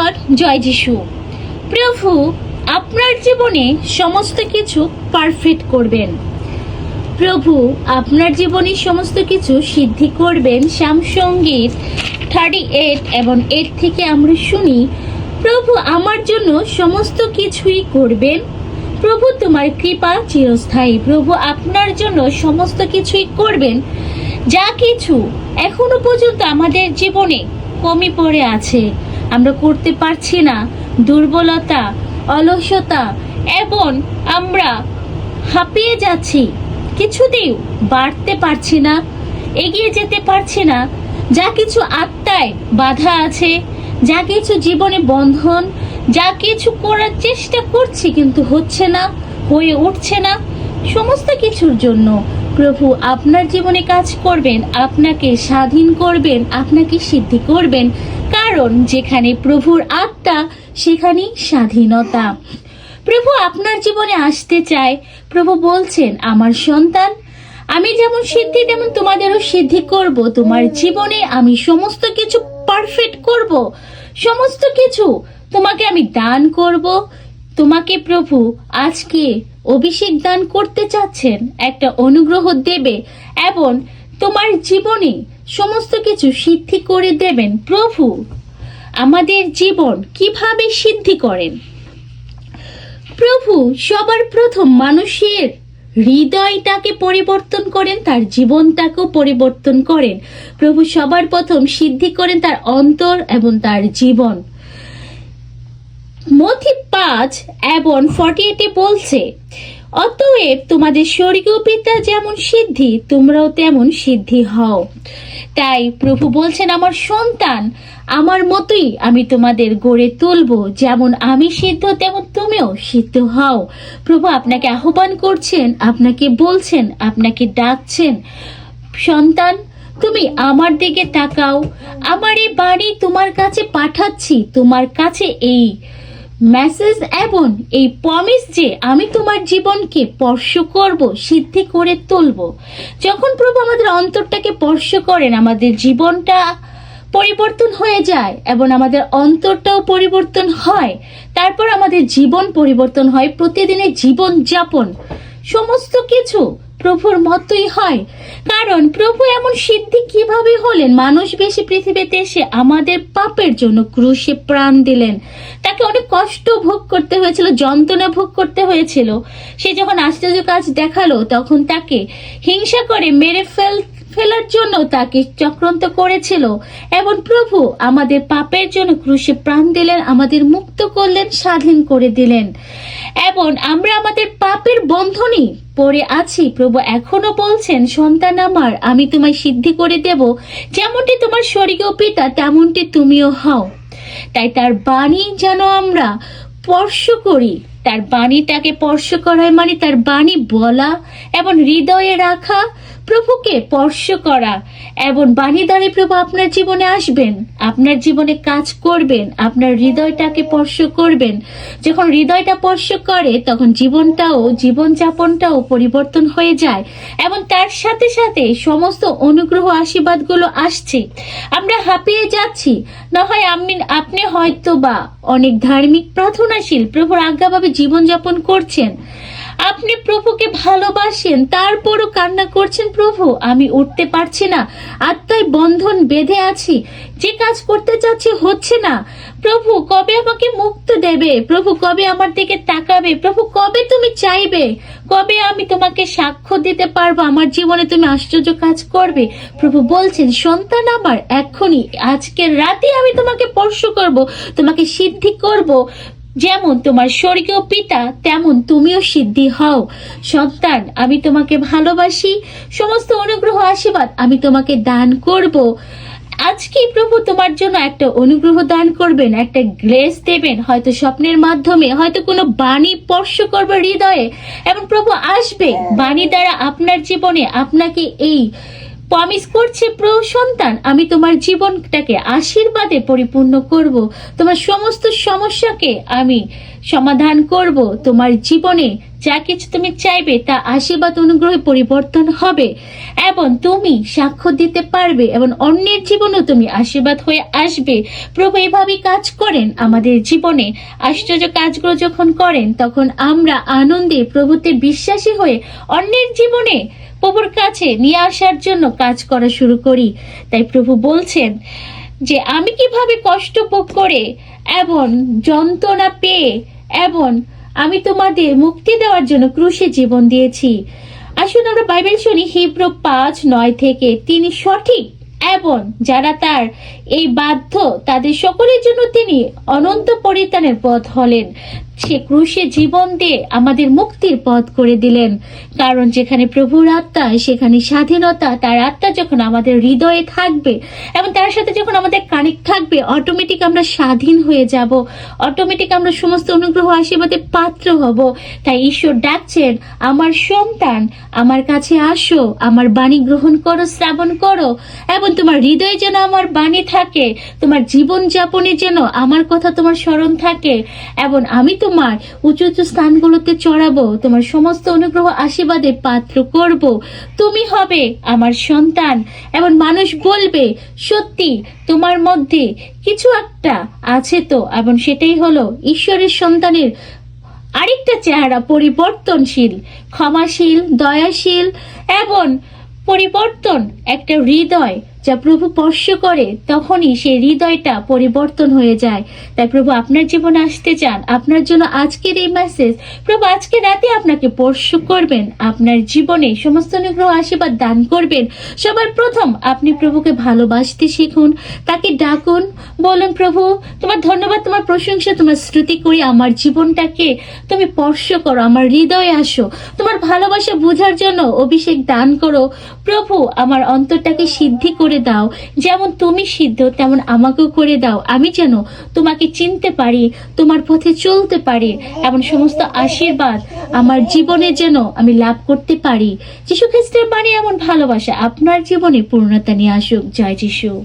Lord জয় যিশু। প্রভু আপনার জীবনে সমস্ত কিছু পারফেক্ট করবেন। প্রভু আপনার জীবনে সমস্ত কিছু সিদ্ধি করবেন। শ্যামসঙ্গীত থার্টি এইট এবং এইট থেকে আমরা শুনি, প্রভু আমার জন্য সমস্ত কিছুই করবেন। প্রভু তোমার কৃপা চিরস্থায়ী। প্রভু আপনার জন্য সমস্ত কিছুই করবেন। যা কিছু এখনও পর্যন্ত আমাদের জীবনে কমই পড়ে আছে। আমরা করতে পারছি না। দুর্বলতা, অলসতা, এবং আমরা হাঁপিয়ে যাচ্ছি। কিছুতেই বাড়তে পারছি না, এগিয়ে যেতে পারছি না। যা কিছু আত্মায় বাধা আছে, যা কিছু জীবনে বন্ধন, যা কিছু করার চেষ্টা করছি কিন্তু হচ্ছে না, হয়ে উঠছে না। সমস্ত কিছুর জন্য প্রভু আপনার জীবনে কাজ করবেন, আপনাকে স্বাধীন করবেন, আপনাকে সিদ্ধি করবেন। কারণ যেখানে প্রভুর আত্মা, সেখানেই স্বাধীনতা। প্রভু আপনার জীবনে আসতে চায়। প্রভু বলছেন, আমার সন্তান, আমি যেমন সিদ্ধি, তেমন তোমাদেরও সিদ্ধি করব। তোমার জীবনে আমি সমস্ত কিছু পারফেক্ট করব। সমস্ত কিছু তোমাকে আমি দান করব। তোমাকে প্রভু আজকে অভিষেক দান করতে চাচ্ছেন। একটা অনুগ্রহ দেবে এবং তোমার জীবনে সমস্ত কিছু সিদ্ধি করে দেবেন প্রভু। আমাদের জীবন কীভাবে সিদ্ধি করেন? প্রভু সবার প্রথম মানুষের হৃদয়টাকে পরিবর্তন করেন, তার জীবনটাকেও পরিবর্তন করেন। প্রভু সবার প্রথম সিদ্ধি করেন তার অন্তর এবং তার জীবন। মথি পাঁচ এবং ফর্টি এইটে বলছে অতএব তোমাদের স্বর্গীয় পিতা যেমন সিদ্ধি, তোমরাও তেমন সিদ্ধি হও। তাই প্রভু বলছেন, আমার সন্তান, আমার মতোই আমি তোমাদের গড়ে তুলবো। যেমন আমি সিদ্ধ, তেমন তুমিও সিদ্ধ হও। প্রভু আপনাকে আহ্বান করছেন, আপনাকে বলছেন, আপনাকে ডাকছেন, সন্তান, তুমি আমার দিকে তাকাও। আমার এই বাড়ি তোমার কাছে পাঠাচ্ছি। তোমার কাছে এই মেসেজ এবং এই প্রমিস যে আমি তোমার জীবনকে স্পর্শ করব, সিদ্ধি করে তুলব। যখন প্রভু আমাদের অন্তরটাকে স্পর্শ করেন, আমাদের জীবনটা পরিবর্তন হয়ে যায় এবং আমাদের অন্তরটাও পরিবর্তন হয়। তারপর আমাদের জীবন পরিবর্তন হয়, প্রতিদিনের জীবন যাপন সমস্ত কিছু প্রভুর মতোই হয়। কারণ প্রভু এমন সিদ্ধি কীভাবে হলেন? মানুষ বেশি পৃথিবীতে এসে আমাদের পাপের জন্য ক্রুশে প্রাণ দিলেন। তাকে অনেক কষ্ট ভোগ করতে হয়েছিল, যন্ত্রণা ভোগ করতে হয়েছিল। সে যখন আশ্চর্য কাজ দেখাল, তখন তাকে হিংসা করে মেরে ফেল ফেলার জন্য তাকে চক্রান্ত করেছিল। এবং প্রভু আমাদের পাপের জন্য ক্রুশে প্রাণ দিলেন, আমাদের মুক্ত করলেন, স্বাধীন করে দিলেন। এবং আমরা আমাদের পাপের বন্ধনই পড়ে আছি। প্রভু এখনও বলছেন, সন্তান আমার, আমি তোমায় সিদ্ধি করে দেব। যেমনটি তোমার স্বর্গীয় পিতা, তেমনটি তুমিও হও। তাই তার বাণী যেন আমরা স্পর্শ করি। তার বাণীটাকে স্পর্শ করায় মানে তার বাণী বলা এবং হৃদয়ে রাখা প্রভুকে স্পর্শ করা। এবং বাণী দ্বারে প্রভু আপনার জীবনে আসবেন, আপনার জীবনে কাজ করবেন, আপনার হৃদয়টাকে স্পর্শ করবেন। যখন হৃদয়টা স্পর্শ করে, তখন জীবনটাও, জীবনযাপনটাও পরিবর্তন হয়ে যায়। এবং তার সাথে সাথে সমস্ত অনুগ্রহ আশীর্বাদগুলো আসছে। আমরা হাঁপিয়ে যাচ্ছি। না হয় আমি, আপনি হয়তো বা অনেক ধার্মিক, প্রার্থনাশীল, প্রভুর আজ্ঞাভাবে জীবনযাপন করছেন। আপনি প্রভুকে ভালোবাসেন, তারপরও কান্না করছেন, প্রভু, আমি উঠতে পারছি না। আত্মায় বন্ধন বেঁধে আছি, যে কাজ করতে চাচ্ছি হচ্ছে না। প্রভু, কবে আমাকে মুক্ত দেবে? প্রভু, কবে আমার দিকে তাকাবে? প্রভু, কবে তুমি চাইবে? কবে আমি তোমাকে সাক্ষ্য দিতে পারব? আমার জীবনে তুমি আশ্চর্য কাজ করবে। প্রভু বলছেন, সন্তান আমার এখনই আজকের রাতে আমি তোমাকে স্পর্শ করব, তোমাকে সিদ্ধি করব। যেমন তোমার স্বর্গীয় পিতা তেমন তুমিও সিদ্ধি হও। সন্তান আমি তোমাকে ভালোবাসি। সমস্ত অনুগ্রহ আশীর্বাদ আমি তোমাকে দান করব। আজকেই প্রভু তোমার জন্য একটা অনুগ্রহ দান করবেন একটা গ্রেস দেবেন। হয়তো স্বপ্নের মাধ্যমে হয়তো কোনো বাণী স্পর্শ করবে হৃদয়ে। এবং প্রভু আসবে। বাণী দ্বারা আপনার জীবনে আপনাকে এই প্রমিস করছে প্রভু সন্তান, আমি তোমার জীবনটাকে আশীর্বাদে পরিপূর্ণ করব। তোমার সমস্ত সমস্যাকে আমি সমাধান করব। তোমার জীবনে যা কিছু তুমি চাইবে, তা আশীর্বাদ অনুগ্রহে পরিবর্তন হবে এবং তুমি সাক্ষ্য দিতে পারবে এবং অন্যের জীবনেও তুমি আশীর্বাদ হয়ে আসবে। প্রভু এভাবেই কাজ করেন আমাদের জীবনে। আশ্চর্য কাজগুলো যখন করেন, তখন আমরা আনন্দে প্রভুতে বিশ্বাসী হয়ে অন্যের জীবনে প্রভুর কাছে নিয়ে আসার জন্য কাজ করা শুরু করি। তাই প্রভু বলছেন যে, আমি কীভাবে কষ্ট ভোগ করে এবং যন্ত্রণা পেয়ে এবং আমি তোমাদের মুক্তি দেওয়ার জন্য ক্রুশে জীবন দিয়েছি? আসুন আমরা বাইবেল শুনি, হিব্রো পাঁচ নয় থেকে তিনি সঠিক এবং যারা তার এই বাধ্য, তাদের সকলের জন্য তিনি অনন্ত পরিত্রাণের পথ হলেন। সে ক্রুশে জীবন দিয়ে আমাদের মুক্তির পথ করে দিলেন। কারণ যেখানে প্রভুর আত্মা, সেখানে স্বাধীনতা, তার আত্মা যখন আমাদের হৃদয়ে থাকবে, এবং তার সাথে যখন আমাদের কানেক্ট থাকবে অটোমেটিক আমরা স্বাধীন হয়ে যাব। অটোমেটিক আমরা সমস্ত অনুগ্রহ আশীর্বাদে পাত্র হব। তাই ঈশ্বর ডাকছেন, আমার সন্তান, আমার কাছে আসো, আমার বাণী গ্রহণ করো, শ্রাবণ করো, এবং তোমার হৃদয়ে যেন আমার বাণী থাকে, তোমার জীবন যাপনে যেন আমার কথা তোমার স্মরণ থাকে, এবং আমি তোমার উঁচু উঁচু স্থানগুলোতে চড়াবো, তোমার সমস্ত অনুগ্রহ আশীর্বাদে পাত্র করব। তুমি হবে আমার সন্তান। এবং মানুষ বলবে, সত্যি, তোমার মধ্যে কিছু একটা আছে তো? এবং সেটাই হলো ঈশ্বরের সন্তানের আরেকটা চেহারা পরিবর্তনশীল, ক্ষমাশীল, দয়াশীল এবং পরিবর্তন একটা হৃদয়। যা প্রভু স্পর্শ করে, তখনই সেই হৃদয়টা পরিবর্তন হয়ে যায়। তাই প্রভু আপনার জীবনে আসতে চান। আপনার জন্য আজকের এই মেসেজ প্রভু আজকে রাতে আপনাকে স্পর্শ করবেন। আপনার জীবনে সমস্ত অনুগ্রহ, আশীর্বাদ দান করবেন। সবার প্রথম আপনি প্রভুকে ভালোবাসতে শিখুন। তাকে ডাকুন, বলুন, প্রভু, তোমার ধন্যবাদ, তোমার প্রশংসা, তোমার স্তুতি করি। আমার জীবনটাকে তুমি স্পর্শ করো, আমার হৃদয়ে আসো। তোমার ভালোবাসা বোঝার জন্য অভিষেক দান করো। প্রভু, আমার অন্তরটাকে সিদ্ধি করে। দাও। যেমন তুমি সিদ্ধ, তেমন আমাকেও করে দাও। আমি যেন তোমাকে চিনতে পারি, তোমার পথে চলতে পারি। এমন সমস্ত আশীর্বাদ আমার জীবনে যেন আমি লাভ করতে পারি। যিশু খ্রিস্টের মানে এমন ভালোবাসা আপনার জীবনে পূর্ণতা নিয়ে আসুক। জয় যিশু।